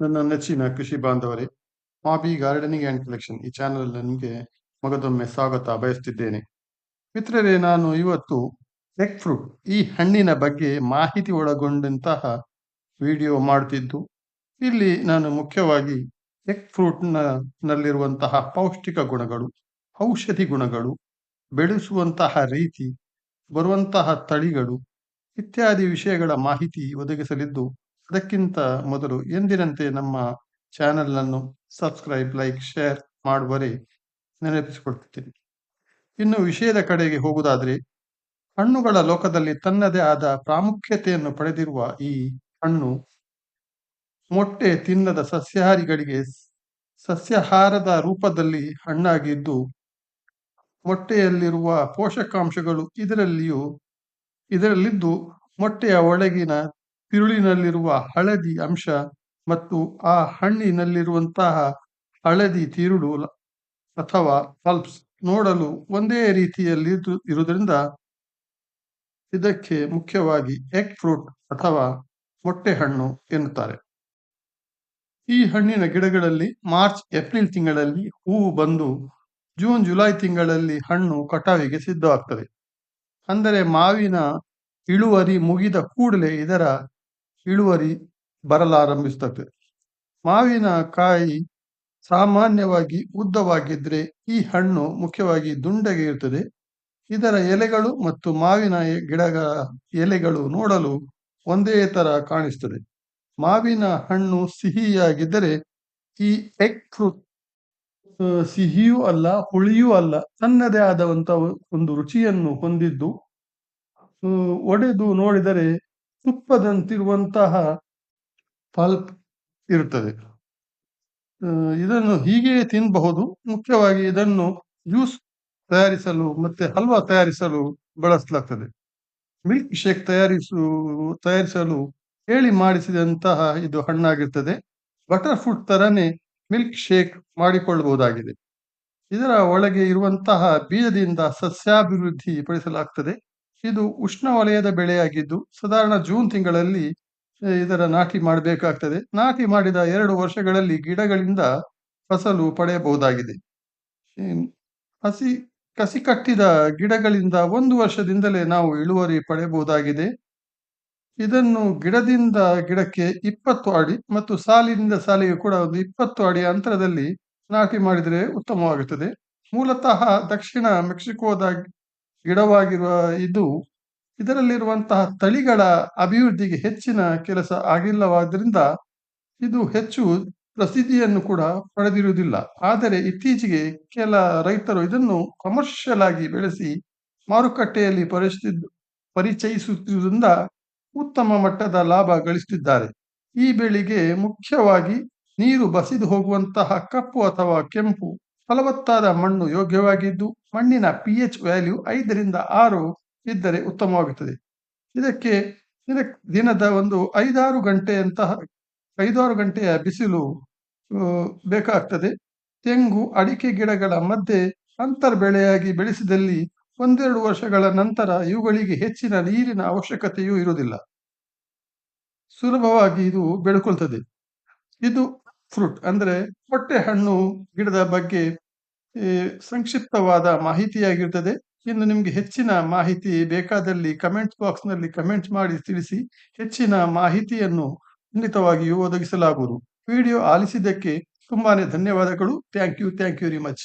ನನ್ನ ನೆಚ್ಚಿನ ಕೃಷಿ ಬಾಂಧವರೇ ಹಾಬಿ ಗಾರ್ಡನಿಂಗ್ ಆ್ಯಂಡ್ ಕಲೆಕ್ಷನ್ ಈ ಚಾನಲ್ ನಿಮಗೆ ಮಗದೊಮ್ಮೆ ಸ್ವಾಗತ ಬಯಸ್ತಿದ್ದೇನೆ. ಮಿತ್ರರೇ, ನಾನು ಇವತ್ತು ಎಗ್ ಫ್ರೂಟ್ ಈ ಹಣ್ಣಿನ ಬಗ್ಗೆ ಮಾಹಿತಿ ಒಳಗೊಂಡಂತಹ ವಿಡಿಯೋ ಮಾಡ್ತಿದ್ದು. ಇಲ್ಲಿ ನಾನು ಮುಖ್ಯವಾಗಿ ಎಗ್ ಫ್ರೂಟ್ನ ನಲ್ಲಿರುವಂತಹ ಪೌಷ್ಟಿಕ ಗುಣಗಳು, ಔಷಧಿ ಗುಣಗಳು, ಬೆಳೆಸುವಂತಹ ರೀತಿ, ಬರುವಂತಹ ತಳಿಗಳು ಇತ್ಯಾದಿ ವಿಷಯಗಳ ಮಾಹಿತಿ ಒದಗಿಸಲಿದ್ದು ಅದಕ್ಕಿಂತ ಮೊದಲು ಎಂದಿನಂತೆ ನಮ್ಮ ಚಾನೆಲ್ ಅನ್ನು ಸಬ್ಸ್ಕ್ರೈಬ್ ಲೈಕ್ ಶೇರ್ ಮಾಡುವರೆ ನೆನಪಿಸಿಕೊಳ್ತಿದ್ದೇನೆ. ಇನ್ನು ವಿಷಯದ ಕಡೆಗೆ ಹೋಗುವುದಾದ್ರೆ, ಹಣ್ಣುಗಳ ಲೋಕದಲ್ಲಿ ತನ್ನದೇ ಆದ ಪ್ರಾಮುಖ್ಯತೆಯನ್ನು ಪಡೆದಿರುವ ಈ ಹಣ್ಣು ಮೊಟ್ಟೆ ತಿನ್ನದ ಸಸ್ಯಾಹಾರಿಗಳಿಗೆ ಸಸ್ಯಾಹಾರದ ರೂಪದಲ್ಲಿ ಹಣ್ಣಾಗಿದ್ದು, ಮೊಟ್ಟೆಯಲ್ಲಿರುವ ಪೋಷಕಾಂಶಗಳು ಇದರಲ್ಲಿಯೂ, ಇದರಲ್ಲಿದ್ದು ಮೊಟ್ಟೆಯ ಒಳಗಿನ ತಿರುಳಿನಲ್ಲಿರುವ ಹಳದಿ ಅಂಶ ಮತ್ತು ಆ ಹಣ್ಣಿನಲ್ಲಿರುವಂತಹ ಹಳದಿ ತಿರುಳು ಅಥವಾ ಪಲ್ಪ್ಸ್ ನೋಡಲು ಒಂದೇ ರೀತಿಯಲ್ಲಿ ಇರುವುದರಿಂದ ಇದಕ್ಕೆ ಮುಖ್ಯವಾಗಿ ಎಗ್ ಫ್ರೂಟ್ ಅಥವಾ ಮೊಟ್ಟೆ ಹಣ್ಣು ಎನ್ನುತ್ತಾರೆ. ಈ ಹಣ್ಣಿನ ಗಿಡಗಳಲ್ಲಿ ಮಾರ್ಚ್, ಏಪ್ರಿಲ್ ತಿಂಗಳಲ್ಲಿ ಹೂವು ಬಂದು ಜೂನ್, ಜುಲೈ ತಿಂಗಳಲ್ಲಿ ಹಣ್ಣು ಕಟಾವಿಗೆ ಸಿದ್ಧವಾಗ್ತದೆ ಅಂದರೆ ಮಾವಿನ ಇಳುವರಿ ಮುಗಿದ ಕೂಡಲೇ ಇದರ ಇಳುವರಿ ಬರಲಾರಂಭಿಸುತ್ತದೆ ಮಾವಿನ ಕಾಯಿ ಸಾಮಾನ್ಯವಾಗಿ ಉದ್ದವಾಗಿದ್ರೆ ಈ ಹಣ್ಣು ಮುಖ್ಯವಾಗಿ ದುಂಡಗೆ ಇರ್ತದೆ. ಇದರ ಎಲೆಗಳು ಮತ್ತು ಮಾವಿನ ಗಿಡಗಳ ಎಲೆಗಳು ನೋಡಲು ಒಂದೇ ತರ ಕಾಣಿಸ್ತದೆ. ಮಾವಿನ ಹಣ್ಣು ಸಿಹಿಯಾಗಿದ್ದರೆ ಈ ಎಗ್ ಫ್ರೂಟ್ ಸಿಹಿಯೂ ಅಲ್ಲ, ಹುಳಿಯೂ ಅಲ್ಲ, ತನ್ನದೇ ಆದಂತ ಒಂದು ರುಚಿಯನ್ನು ಹೊಂದಿದ್ದು ಒಡೆದು ನೋಡಿದರೆ ತುಪ್ಪದಂತಿರುವಂತಹ ಪಲ್ಪ್ ಇರುತ್ತದೆ. ಇದನ್ನು ಹೀಗೆ ತಿನ್ನಬಹುದು ಮುಖ್ಯವಾಗಿ ಇದನ್ನು ಜ್ಯೂಸ್ ತಯಾರಿಸಲು ಮತ್ತೆ ಹಲ್ವಾ ತಯಾರಿಸಲು ಬಳಸಲಾಗ್ತದೆ. ಮಿಲ್ಕ್ ಶೇಕ್ ತಯಾರಿಸು, ತಯಾರಿಸಲು ಹೇಳಿ ಮಾಡಿಸಿದಂತಹ ಇದು ಹಣ್ಣಾಗಿರ್ತದೆ. ಬಟರ್ ಫ್ರೂಟ್ ತರನೇ ಮಿಲ್ಕ್ ಶೇಕ್ ಮಾಡಿಕೊಳ್ಳಬಹುದಾಗಿದೆ. ಇದರ ಒಳಗೆ ಇರುವಂತಹ ಬೀಜದಿಂದ ಸಸ್ಯಾಭಿವೃದ್ಧಿ ಪಡಿಸಲಾಗ್ತದೆ. ಇದು ಉಷ್ಣವಲಯದ ಬೆಳೆಯಾಗಿದ್ದು, ಸಾಧಾರಣ ಜೂನ್ ತಿಂಗಳಲ್ಲಿ ಇದರ ನಾಟಿ ಮಾಡಬೇಕಾಗ್ತದೆ. ನಾಟಿ ಮಾಡಿದ ಎರಡು ವರ್ಷಗಳಲ್ಲಿ ಗಿಡಗಳಿಂದ ಫಸಲು ಪಡೆಯಬಹುದಾಗಿದೆ. ಹಸಿ, ಕಸಿ ಕಟ್ಟಿದ ಗಿಡಗಳಿಂದ ಒಂದು ವರ್ಷದಿಂದಲೇ ನಾವು ಇಳುವರಿ ಪಡೆಯಬಹುದಾಗಿದೆ. ಇದನ್ನು ಗಿಡದಿಂದ ಗಿಡಕ್ಕೆ ಇಪ್ಪತ್ತು ಅಡಿ ಮತ್ತು ಸಾಲಿನಿಂದ ಸಾಲಿಗೆ ಕೂಡ ಒಂದು ಇಪ್ಪತ್ತು ಅಡಿ ಅಂತರದಲ್ಲಿ ನಾಟಿ ಮಾಡಿದರೆ ಉತ್ತಮವಾಗುತ್ತದೆ. ಮೂಲತಃ ದಕ್ಷಿಣ ಮೆಕ್ಸಿಕೋದ ಗಿಡವಾಗಿರುವ ಇದು ಇದರಲ್ಲಿರುವಂತಹ ತಳಿಗಳ ಅಭಿವೃದ್ಧಿಗೆ ಹೆಚ್ಚಿನ ಕೆಲಸ ಆಗಿಲ್ಲವಾದ್ದರಿಂದ ಇದು ಹೆಚ್ಚು ಪ್ರಸಿದ್ಧಿಯನ್ನು ಕೂಡ ಪಡೆದಿರುವುದಿಲ್ಲ. ಆದರೆ ಇತ್ತೀಚೆಗೆ ಕೆಲ ರೈತರು ಇದನ್ನು ಕಮರ್ಷಿಯಲ್ ಆಗಿ ಬೆಳೆಸಿ ಮಾರುಕಟ್ಟೆಯಲ್ಲಿ ಪರಿಸ್ಥಿತಿ ಪರಿಚಯಿಸುತ್ತಿರುವುದರಿಂದ ಉತ್ತಮ ಮಟ್ಟದ ಲಾಭ ಗಳಿಸುತ್ತಿದ್ದಾರೆ. ಈ ಬೆಳೆಗೆ ಮುಖ್ಯವಾಗಿ ನೀರು ಬಸಿದು ಹೋಗುವಂತಹ ಕಪ್ಪು ಅಥವಾ ಕೆಂಪು ಫಲವತ್ತಾದ ಮಣ್ಣು ಯೋಗ್ಯವಾಗಿದ್ದು ಮಣ್ಣಿನ ಪಿ ಎಚ್ ವ್ಯಾಲ್ಯೂ ಐದರಿಂದ ಆರು ಇದ್ದರೆ ಉತ್ತಮವಾಗುತ್ತದೆ. ಇದಕ್ಕೆ ದಿನದ ಒಂದು ಐದಾರು ಗಂಟೆಯಂತಹ, ಐದಾರು ಗಂಟೆಯ ಬಿಸಿಲು ಬೇಕಾಗ್ತದೆ. ತೆಂಗು, ಅಡಿಕೆ ಗಿಡಗಳ ಮಧ್ಯೆ ಅಂತರ್ ಬೆಳೆಯಾಗಿ ಬೆಳೆಸಿದಲ್ಲಿ ಒಂದೆರಡು ವರ್ಷಗಳ ನಂತರ ಇವುಗಳಿಗೆ ಹೆಚ್ಚಿನ ನೀರಿನ ಅವಶ್ಯಕತೆಯೂ ಇರುವುದಿಲ್ಲ. ಸುಲಭವಾಗಿ ಇದು ಬೆಳ್ಕೊಳ್ತದೆ. ಇದು ಫ್ರೂಟ್ ಅಂದ್ರೆ ಹೊಟ್ಟೆ ಹಣ್ಣು ಗಿಡದ ಬಗ್ಗೆ ಸಂಕ್ಷಿಪ್ತವಾದ ಮಾಹಿತಿಯಾಗಿರ್ತದೆ. ಇನ್ನು ನಿಮಗೆ ಹೆಚ್ಚಿನ ಮಾಹಿತಿ ಬೇಕಾದಲ್ಲಿ ಕಮೆಂಟ್ ಬಾಕ್ಸ್ನಲ್ಲಿ ಕಮೆಂಟ್ ಮಾಡಿ ತಿಳಿಸಿ ಹೆಚ್ಚಿನ ಮಾಹಿತಿಯನ್ನು ಖಂಡಿತವಾಗಿಯೂ ಒದಗಿಸಲಾಗುವುದು. ವಿಡಿಯೋ ಆಲಿಸಿದ್ದಕ್ಕೆ ತುಂಬಾನೇ ಧನ್ಯವಾದಗಳು. Thank you thank you very much